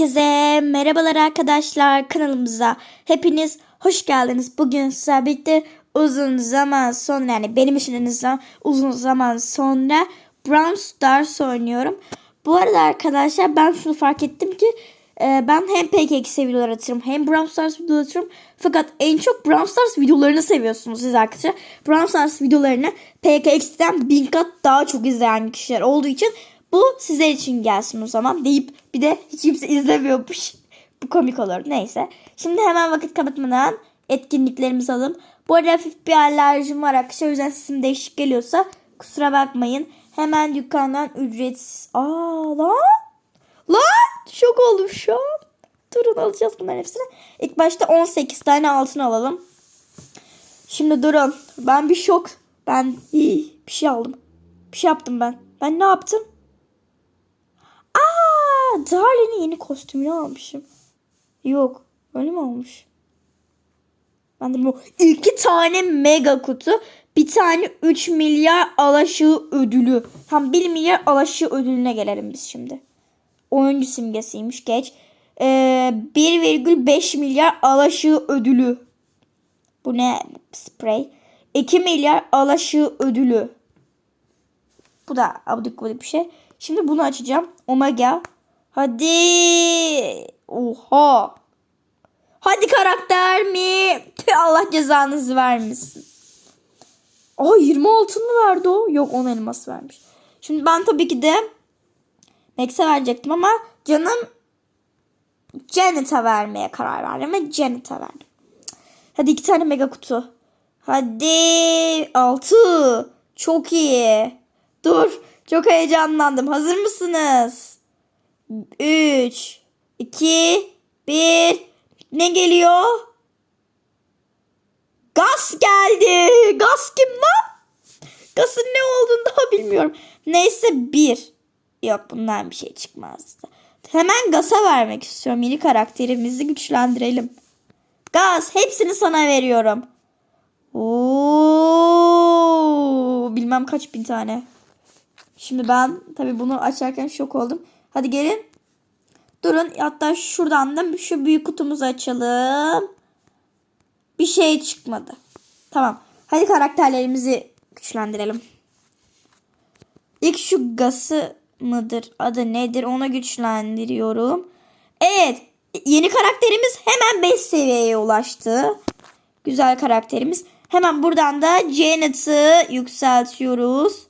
Herkese merhabalar arkadaşlar kanalımıza hepiniz hoş geldiniz. Bugün sizlerle birlikte uzun zaman sonra yani benim için en azından uzun zaman sonra Brawl Stars oynuyorum. Bu arada arkadaşlar ben şunu fark ettim ki e, ben hem PKX videoları atıyorum hem Brawl Stars videoları atıyorum. Fakat en çok Brawl Stars videolarını seviyorsunuz siz arkadaşlar. Brawl Stars videolarını PKX'ten bin kat daha çok izleyen kişiler olduğu için bu sizler için gelsin o zaman deyip bir de hiç kimse izlemiyormuş. Bu komik olur. Neyse. Şimdi hemen vakit kapatmadan etkinliklerimizi alalım. Bu arada hafif bir alerjim var arkadaşlar. O yüzden sesim değişik geliyorsa kusura bakmayın. Hemen dükkandan ücretsiz. Aa lan. Lan. Şok oldum şu an. Durun alacağız bunların hepsini. İlk başta 18 tane altın alalım. Şimdi durun. Ben bir şok. Ben iyi bir şey aldım. Bir şey yaptım ben. Ben ne yaptım? Darlin'in yeni kostümünü almışım. Yok, öyle mi olmuş? Ben de bu iki tane mega kutu, bir tane 3 milyar alaşığı ödülü. Tam 1 milyar alaşığı ödülüne gelelim biz şimdi. Oyuncu simgesiymiş geç. Ee, 1,5 milyar alaşığı ödülü. Bu ne? Sprey. 2 milyar alaşığı ödülü. Bu da abdik gubidik bir şey. Şimdi bunu açacağım. Omega. Hadi. Oha. Hadi karakter mi? Allah cezanızı vermesin. Aa 20 altın mı verdi o? Yok 10 elmas vermiş. Şimdi ben tabii ki de Max'e verecektim ama canım Janet'a vermeye karar verdim ve Janet'a verdim. Hadi iki tane mega kutu. Hadi 6. Çok iyi. Dur. Çok heyecanlandım. Hazır mısınız? 3, 2, 1. Ne geliyor? Gaz geldi. Gaz kim lan? Gazın ne olduğunu daha bilmiyorum. Neyse 1. Yok bundan bir şey çıkmazdı. Hemen Gaz'a vermek istiyorum. Yeni karakterimizi güçlendirelim. Gaz hepsini sana veriyorum. Oo, bilmem kaç bin tane. Şimdi ben tabi bunu açarken şok oldum. Hadi gelin. Durun hatta şuradan da şu büyük kutumuzu açalım. Bir şey çıkmadı. Tamam. Hadi karakterlerimizi güçlendirelim. İlk şu gası mıdır adı nedir onu güçlendiriyorum. Evet yeni karakterimiz hemen 5 seviyeye ulaştı. Güzel karakterimiz. Hemen buradan da Janet'ı yükseltiyoruz.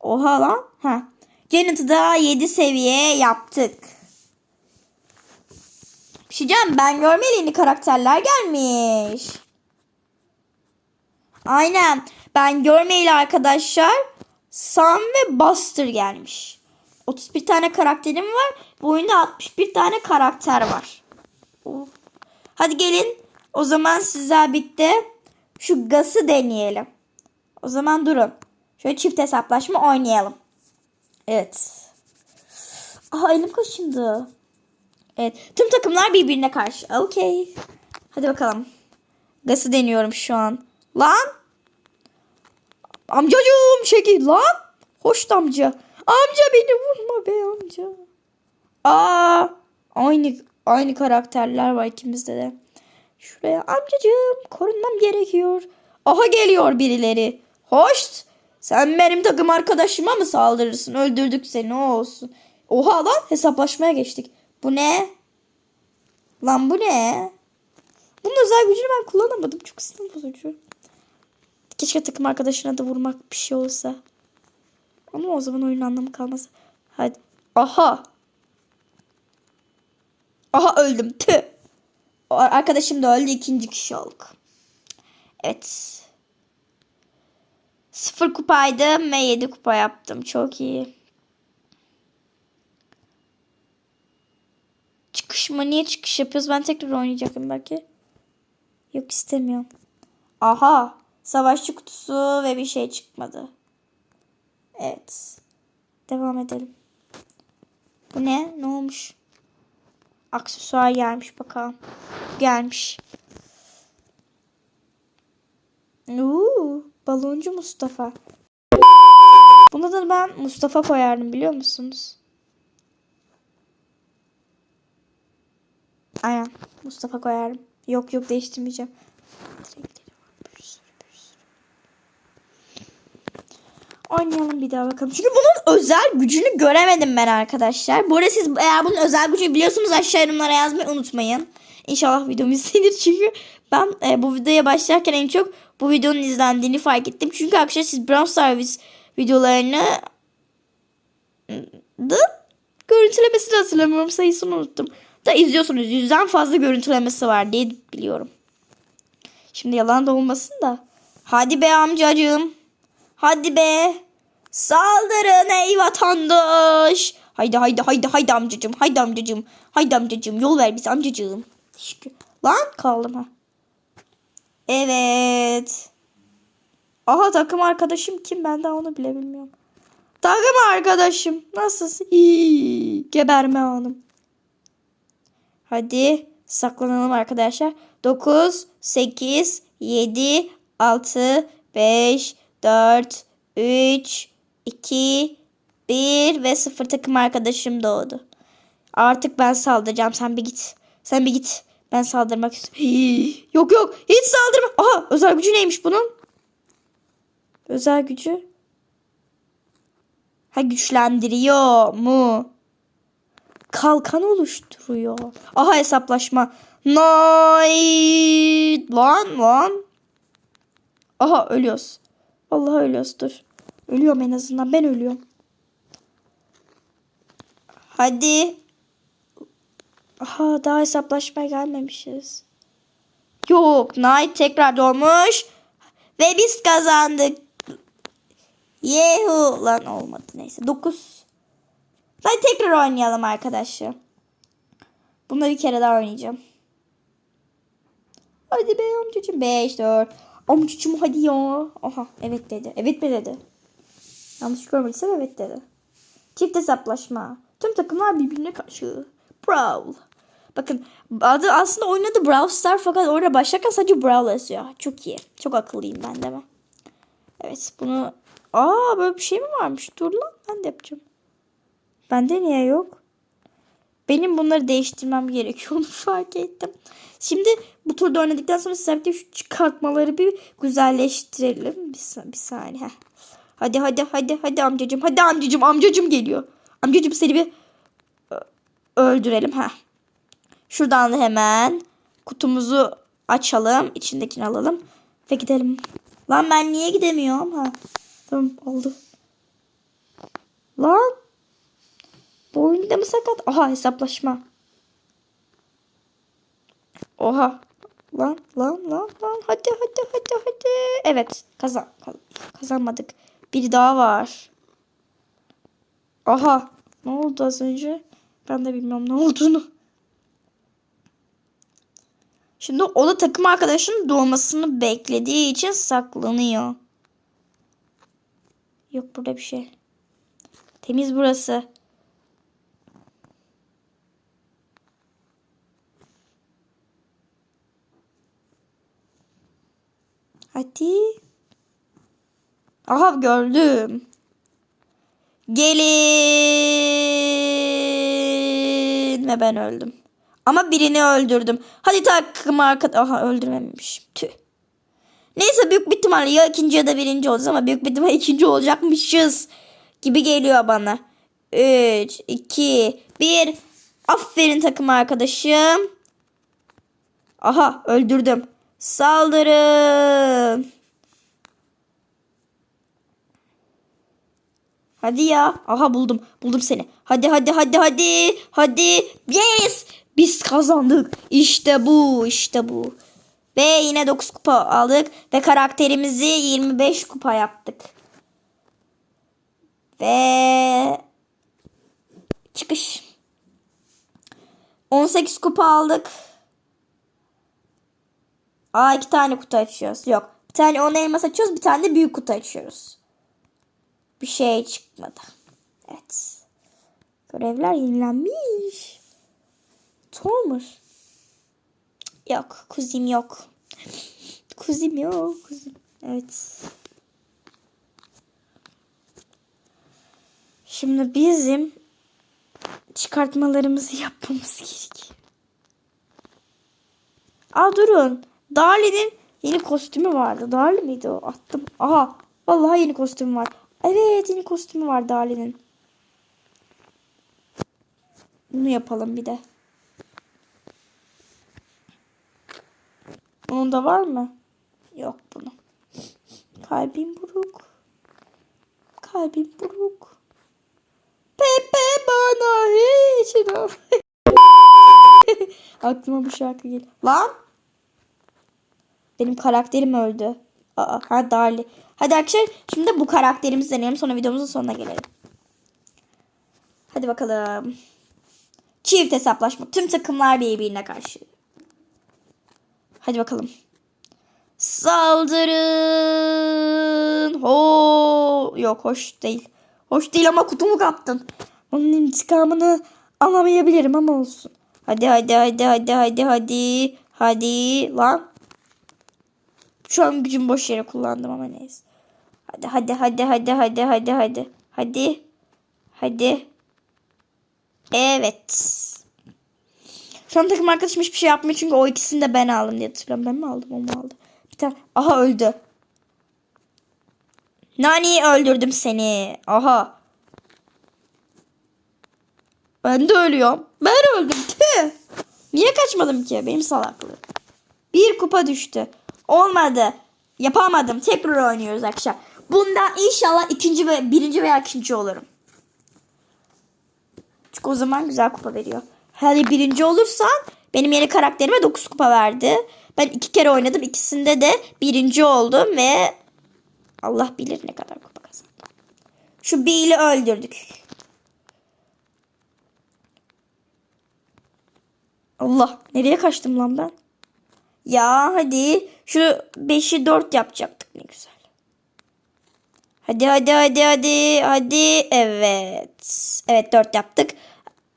Oha lan. Ha. Janet'ı da 7 seviye yaptık. Bir şey ben görmeli yeni karakterler gelmiş. Aynen. Ben görmeyeli arkadaşlar Sam ve Buster gelmiş. 31 tane karakterim var. Bu oyunda 61 tane karakter var. Hadi gelin. O zaman sizler bitti. Şu Gas'ı deneyelim. O zaman durun. Şöyle çift hesaplaşma oynayalım. Evet. Aha elim kaşındı. Evet. Tüm takımlar birbirine karşı. Okey. Hadi bakalım. Gas'ı deniyorum şu an. Lan. Amcacığım çekil lan. Hoş amca. Amca beni vurma be amca. Aa, aynı aynı karakterler var ikimizde de. Şuraya amcacığım korunmam gerekiyor. Aha geliyor birileri. Hoş. Sen benim takım arkadaşıma mı saldırırsın? Öldürdük seni o olsun. Oha lan hesaplaşmaya geçtik. Bu ne? Lan bu ne? Bunun özel gücünü ben kullanamadım. Çok sinir bozucu. Keşke takım arkadaşına da vurmak bir şey olsa. Ama o zaman oyunun anlamı kalmaz. Hadi. Aha. Aha öldüm. Tüh. Arkadaşım da öldü. ikinci kişi olduk. Evet. Sıfır kupaydım ve yedi kupa yaptım. Çok iyi. Çıkış mı? Niye çıkış yapıyoruz? Ben tekrar oynayacaktım belki. Yok istemiyorum. Aha. Savaşçı kutusu ve bir şey çıkmadı. Evet. Devam edelim. Bu ne? Ne olmuş? Aksesuar gelmiş bakalım. Gelmiş. Uuu. Baloncu Mustafa. Buna da ben Mustafa koyardım biliyor musunuz? Aynen. Mustafa koyarım. Yok yok değiştirmeyeceğim. Oynayalım bir daha bakalım. Çünkü bunun özel gücünü göremedim ben arkadaşlar. Bu arada siz eğer bunun özel gücünü biliyorsunuz aşağı yorumlara yazmayı unutmayın. İnşallah videom izlenir çünkü ben e, bu videoya başlarken en çok bu videonun izlendiğini fark ettim. Çünkü arkadaşlar siz Brawl Stars videolarını da görüntülemesini hatırlamıyorum. Sayısını unuttum. Da izliyorsunuz. Yüzden fazla görüntülemesi var diye biliyorum. Şimdi yalan da olmasın da. Hadi be amcacığım. Hadi be. Saldırın ey vatandaş. Haydi haydi haydi haydi amcacığım. Haydi amcacığım. Haydi amcacığım. Yol ver bize amcacığım. Lan kaldım ha. Evet. Aha takım arkadaşım kim? Ben daha onu bile bilmiyorum. Takım arkadaşım. Nasılsın? İyi. Geberme hanım. Hadi saklanalım arkadaşlar. 9, 8, 7, 6, 5, 4, 3, 2, 1 ve 0 takım arkadaşım doğdu. Artık ben saldıracağım. Sen bir git. Sen bir git. Ben saldırmak istiyorum. Yok yok. Hiç saldırma. Aha özel gücü neymiş bunun? Özel gücü. Ha güçlendiriyor mu? Kalkan oluşturuyor. Aha hesaplaşma. Night. Lan lan. Aha ölüyoruz. Vallahi ölüyoruz dur. Ölüyorum en azından ben ölüyorum. Hadi. Aha daha hesaplaşmaya gelmemişiz. Yok Knight tekrar doğmuş. Ve biz kazandık. Yehu lan olmadı neyse 9. Hadi tekrar oynayalım arkadaşlar. Bunu bir kere daha oynayacağım. Hadi be amcacığım 5 4. Amcacığım hadi ya. Aha evet dedi. Evet mi dedi? Yanlış görmediysem evet dedi. Çift hesaplaşma. Tüm takımlar birbirine karşı. Brawl. Bakın adı aslında oyun adı Brawl Star fakat orada başlarken sadece Brawl yazıyor. Çok iyi. Çok akıllıyım ben de mi? Evet bunu... Aa böyle bir şey mi varmış? Dur lan ben de yapacağım. Bende niye yok? Benim bunları değiştirmem gerekiyor onu fark ettim. Şimdi bu turda oynadıktan sonra size bir şu çıkartmaları bir güzelleştirelim. Bir, bir saniye. Hadi hadi hadi hadi amcacığım. Hadi amcacığım amcacığım geliyor. Amcacığım seni bir öldürelim. ha. Şuradan da hemen kutumuzu açalım. içindekini alalım. Ve gidelim. Lan ben niye gidemiyorum? Ha. Tamam oldu. Lan. Bu oyunda mı sakat? Aha hesaplaşma. Oha. Lan lan lan lan. Hadi hadi hadi hadi. Evet kazan kaz- kazanmadık. Bir daha var. Aha. Ne oldu az önce? Ben de bilmiyorum ne olduğunu. Şimdi o da takım arkadaşının doğmasını beklediği için saklanıyor. Yok burada bir şey. Temiz burası. Hadi. Aha gördüm. Gelin. Ve ben öldüm. Ama birini öldürdüm. Hadi takım arkadaş. Aha öldürmemişim. Tüh. Neyse büyük bir ihtimalle ya ikinci ya da birinci olacağız ama büyük bir ihtimalle ikinci olacakmışız gibi geliyor bana. 3, 2, 1. Aferin takım arkadaşım. Aha öldürdüm. Saldırın. Hadi ya. Aha buldum. Buldum seni. Hadi hadi hadi hadi. Hadi. Yes. Biz kazandık. İşte bu. işte bu. Ve yine 9 kupa aldık. Ve karakterimizi 25 kupa yaptık. Ve çıkış. 18 kupa aldık. Aa iki tane kutu açıyoruz. Yok. Bir tane 10 elmas açıyoruz. Bir tane de büyük kutu açıyoruz. Bir şey çıkmadı. Evet. Görevler yenilenmiş. Tomer. Yok. Kuzim yok. Kuzim yok. Kuzim. Evet. Şimdi bizim çıkartmalarımızı yapmamız gerekiyor. Aa durun. Darlin'in yeni kostümü vardı. Darli miydi o? Attım. Aha. Vallahi yeni kostüm var. Evet yeni kostümü var Darlin'in. Bunu yapalım bir de. Onun da var mı? Yok bunu. Kalbim buruk. Kalbim buruk. Pepe bana hiç. Aklıma bu şarkı geliyor. Lan! Benim karakterim öldü. Aa, ha Darli. Hadi arkadaşlar şimdi bu karakterimizi deneyelim. Sonra videomuzun sonuna gelelim. Hadi bakalım. Çift hesaplaşma. Tüm takımlar birbirine karşı. Hadi bakalım. Saldırın. Ho yok hoş değil. Hoş değil ama kutumu kaptın. Onun intikamını alamayabilirim ama olsun. Hadi hadi hadi hadi hadi hadi. Hadi lan. Şu an gücüm boş yere kullandım ama neyse. Hadi hadi hadi hadi hadi hadi hadi. Hadi. Hadi. Evet. Şu an takım arkadaşım hiçbir şey yapmıyor çünkü o ikisini de ben aldım diye hatırlıyorum. Ben mi aldım o mu aldı? Bir tane. Aha öldü. Nani öldürdüm seni. Aha. Ben de ölüyorum. Ben öldüm. Tüh. Niye kaçmadım ki? Benim salaklığım. Bir kupa düştü. Olmadı. Yapamadım. Tekrar oynuyoruz akşam. Bundan inşallah ikinci ve birinci veya ikinci olurum. Çünkü o zaman güzel kupa veriyor. Hani birinci olursan benim yeni karakterime 9 kupa verdi. Ben iki kere oynadım. İkisinde de birinci oldum ve Allah bilir ne kadar kupa kazandım. Şu Bill'i öldürdük. Allah nereye kaçtım lan ben? Ya hadi şu 5'i 4 yapacaktık ne güzel. Hadi hadi hadi hadi hadi evet. Evet 4 yaptık.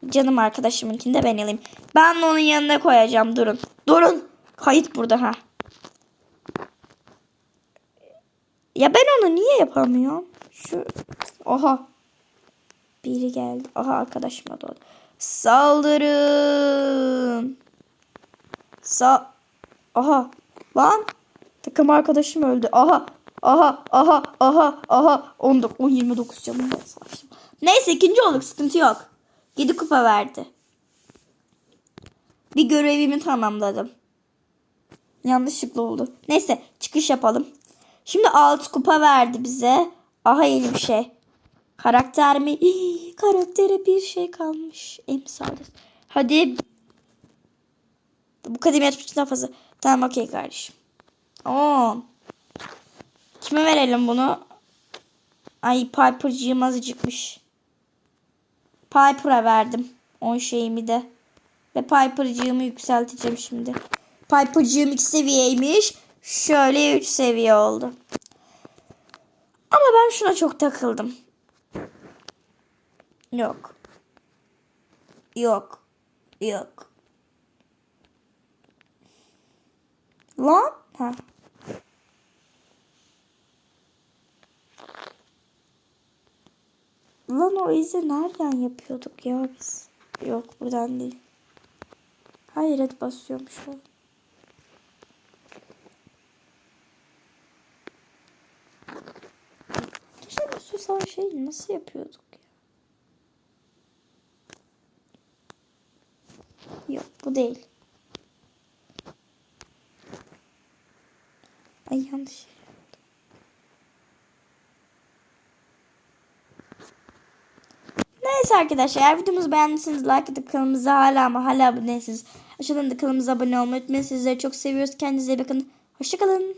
Canım arkadaşımınkini de ben alayım. Ben onun yanına koyacağım durun. Durun. Kayıt burada ha. Ya ben onu niye yapamıyorum? Şu oha. Biri geldi. Aha arkadaşıma doğru. Saldırın. Sa Aha. Lan. Takım arkadaşım öldü. Aha. Aha. Aha. Aha. Aha. 19, 10, 29 canım var. Neyse ikinci olduk. Sıkıntı yok. 7 kupa verdi. Bir görevimi tamamladım. Yanlışlıkla oldu. Neyse çıkış yapalım. Şimdi 6 kupa verdi bize. Aha yeni bir şey. Karakter mi? Hii, karaktere bir şey kalmış. Emsal. Hadi. Bu için daha fazla. Tamam okey kardeşim. 10. Kime verelim bunu? Ay Piper'cığım azıcıkmış. Piper'a verdim. 10 şeyimi de. Ve Piper'cığımı yükselteceğim şimdi. Piper'cığım 2 seviyeymiş. Şöyle 3 seviye oldu. Ama ben şuna çok takıldım. Yok. Yok. Yok. Lan? Ha. Lan o izi nereden yapıyorduk ya biz? Yok buradan değil. Hayır hadi basıyormuş o. Bu susal şeyi nasıl yapıyorduk ya? Yok bu değil. Ay yanlış. Neyse arkadaşlar eğer videomuzu beğendiyseniz like atıp kanalımıza hala ama hala abone değilseniz aşağıdan da kanalımıza abone olmayı unutmayın. Sizleri çok seviyoruz. Kendinize iyi bakın. Hoşçakalın.